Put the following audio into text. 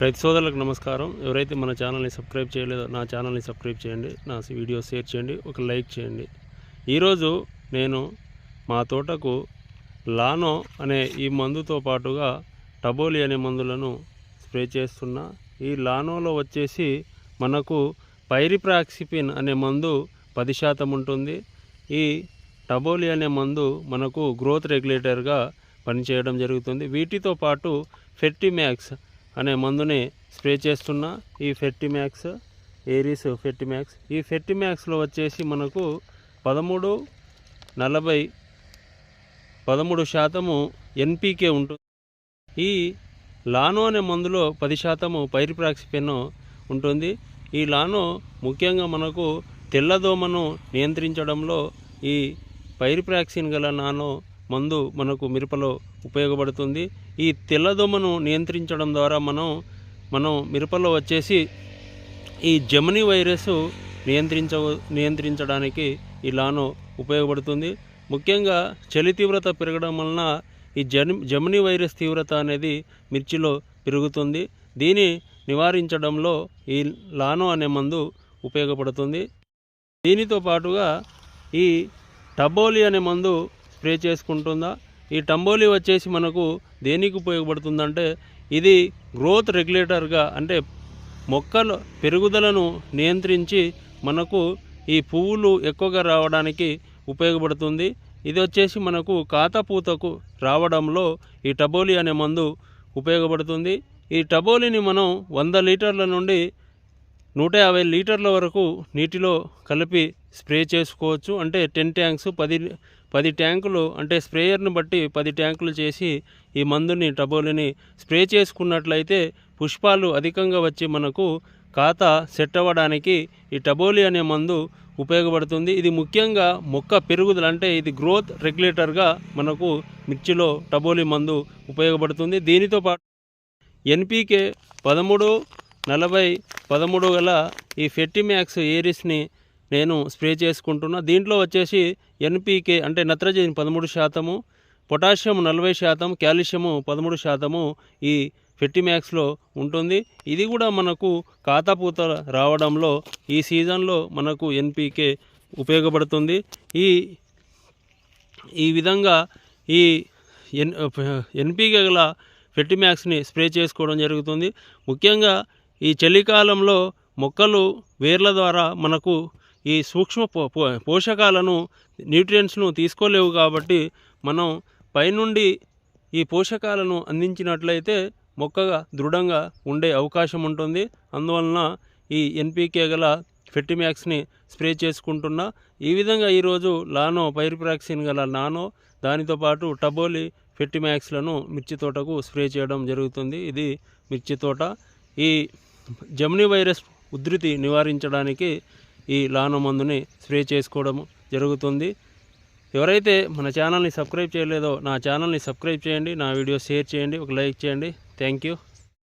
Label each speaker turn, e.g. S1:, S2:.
S1: రైతు సోదరులకు నమస్కారం. ఎవరైతే మన ఛానల్ని సబ్స్క్రైబ్ చేయలేదో నా ఛానల్ని సబ్స్క్రైబ్ చేయండి. నా వీడియో షేర్ చేయండి. ఒక లైక్ చేయండి. ఈరోజు నేను మా తోటకు లానో అనే ఈ మందుతో పాటుగా టబోలి అనే మందులను స్ప్రే చేస్తున్నా. ఈ లానోలో వచ్చేసి మనకు పైరిప్రాక్సిపిన్ అనే మందు పది శాతం ఉంటుంది. ఈ టబోలి అనే మందు మనకు గ్రోత్ రెగ్యులేటర్గా పనిచేయడం జరుగుతుంది. వీటితో పాటు ఫెర్టిమ్యాక్స్ అనే మందుని స్ప్రే చేస్తున్న ఈ ఫెర్టిమ్యాక్స్ ఏరీస్ ఫెర్టిమ్యాక్స్ ఈ ఫెర్టిమ్యాక్స్లో వచ్చేసి మనకు పదమూడు నలభై పదమూడు శాతము ఎన్పీకే ఉంటుంది ఈ లానో అనే మందులో పది శాతము పైరిప్రాక్సిపెన్ ఉంటుంది. ఈ లానో ముఖ్యంగా మనకు తెల్లదోమను నియంత్రించడంలో ఈ పైరిప్రాక్సిన్ గల నానో మందు మనకు మిరపలో ఉపయోగపడుతుంది. ఈ తెల్లదోమను నియంత్రించడం ద్వారా మనం మనం మిరపలో వచ్చేసి ఈ జమనీ వైరస్ నియంత్రించ నియంత్రించడానికి ఈ లానో ఉపయోగపడుతుంది. ముఖ్యంగా చలి తీవ్రత పెరగడం వలన ఈ జన్ జమిని వైరస్ తీవ్రత అనేది మిర్చిలో పెరుగుతుంది. దీన్ని నివారించడంలో ఈ లానో అనే మందు ఉపయోగపడుతుంది. దీనితో పాటుగా ఈ టబోలి అనే మందు స్ప్రే చేసుకుంటుందా? ఈ టంబోలి వచ్చేసి మనకు దేనికి ఉపయోగపడుతుందంటే ఇది గ్రోత్ రెగ్యులేటర్గా అంటే మొక్కల పెరుగుదలను నియంత్రించి మనకు ఈ పువ్వులు ఎక్కువగా రావడానికి ఉపయోగపడుతుంది. ఇది వచ్చేసి మనకు కాతపూతకు రావడంలో ఈ టబోలి అనే మందు ఉపయోగపడుతుంది. ఈ టబోలిని మనం వంద లీటర్ల నుండి నూట యాభై లీటర్ల వరకు నీటిలో కలిపి స్ప్రే చేసుకోవచ్చు. అంటే టెన్ ట్యాంక్స్ పది పది ట్యాంకులు అంటే స్ప్రేయర్ను బట్టి పది ట్యాంకులు చేసి ఈ మందుని టబోలిని స్ప్రే చేసుకున్నట్లయితే పుష్పాలు అధికంగా వచ్చి మనకు ఖాతా సెట్ అవ్వడానికి ఈ టబోలి అనే మందు ఉపయోగపడుతుంది. ఇది ముఖ్యంగా మొక్క పెరుగుదల అంటే ఇది గ్రోత్ రెగ్యులేటర్గా మనకు మిర్చిలో టబోలి మందు ఉపయోగపడుతుంది. దీనితో పాటు ఎన్పికే పదమూడు నలభై పదమూడు గల ఈ ఫెట్టిమ్యాక్స్ ఏరిస్ని నేను స్ప్రే చేసుకుంటున్నా. దీంట్లో వచ్చేసి ఎన్పీకే అంటే నత్రజని పదమూడు శాతము పొటాషియం నలభై శాతం కాల్షియము పదమూడు శాతము ఈ ఫెట్టిమ్యాక్స్లో ఉంటుంది. ఇది కూడా మనకు కాతపూత రావడంలో ఈ సీజన్లో మనకు ఎన్పీకే ఉపయోగపడుతుంది. ఈ ఈ విధంగా ఈ ఎన్ ఎన్పీకే గల ఫెట్టిమ్యాక్స్ని స్ప్రే చేసుకోవడం జరుగుతుంది. ముఖ్యంగా ఈ చలికాలంలో మొక్కలు వేర్ల ద్వారా మనకు ఈ సూక్ష్మ పో పో- పోషకాలను న్యూట్రియంట్స్ను తీసుకోలేవు కాబట్టి మనం పైనుండి ఈ పోషకాలను అందించినట్లయితే మొక్కగా దృఢంగా ఉండే అవకాశం ఉంటుంది. అందువలన ఈ ఎన్పీకే గల ఫెట్టిమ్యాక్స్ని స్ప్రే చేసుకుంటున్నా ఈ విధంగా ఈరోజు లానో పైరిప్రాక్సిన్ గల నానో దానితో పాటు టబోలి ఫెట్టిమ్యాక్స్లను మిర్చి తోటకు స్ప్రే చేయడం జరుగుతుంది. ఇది మిర్చి తోట. ఈ జమ్ని వైరస్ ఉధృతి నివారించడానికి ఈ లానో మందుని స్ప్రే చేసుకోవడం జరుగుతుంది. ఎవరైతే మన ఛానల్ని సబ్స్క్రైబ్ చేయలేదో నా ఛానల్ని సబ్స్క్రైబ్ చేయండి నా వీడియో షేర్ చేయండి ఒక లైక్ చేయండి. Thank you.